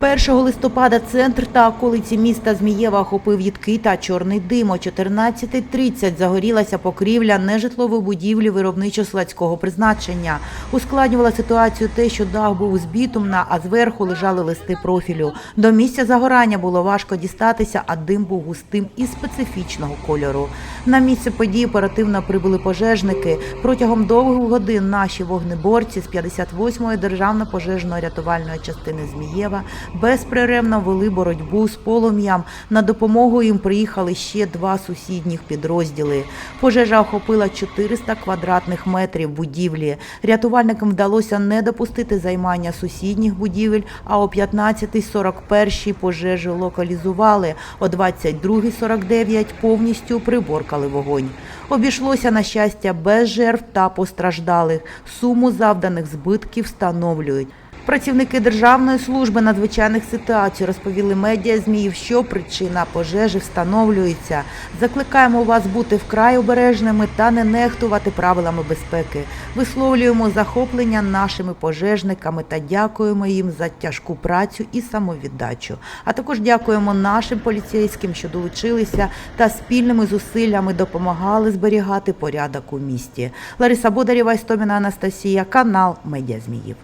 1 листопада центр та околиці міста Змієва охопив їдкий та чорний дим. О 14.30 загорілася покрівля нежитлової будівлі виробничо-складського призначення. Ускладнювала ситуацію те, що дах був з бітумна, а зверху лежали листи профілю. До місця загорання було важко дістатися, а дим був густим і специфічного кольору. На місце події оперативно прибули пожежники. Протягом довгих годин наші вогнеборці з 58-ї державно пожежно-рятувальної частини Змієва безперервно вели боротьбу з полум'ям. На допомогу їм приїхали ще два сусідніх підрозділи. Пожежа охопила 400 квадратних метрів будівлі. Рятувальникам вдалося не допустити займання сусідніх будівель, а о 15.41 пожежу локалізували. О 22.49 повністю приборкали вогонь. Обійшлося, на щастя, без жертв та постраждалих. Суму завданих збитків встановлюють. Працівники Державної служби надзвичайних ситуацій розповіли медіа ЗМІїв, що причина пожежі встановлюється. Закликаємо вас бути вкрай обережними та не нехтувати правилами безпеки. Висловлюємо захоплення нашими пожежниками та дякуємо їм за тяжку працю і самовіддачу. А також дякуємо нашим поліцейським, що долучилися та спільними зусиллями допомагали зберігати порядок у місті. Лариса Бодарєва, Істоміна Анастасія, канал Медіа Зміїв.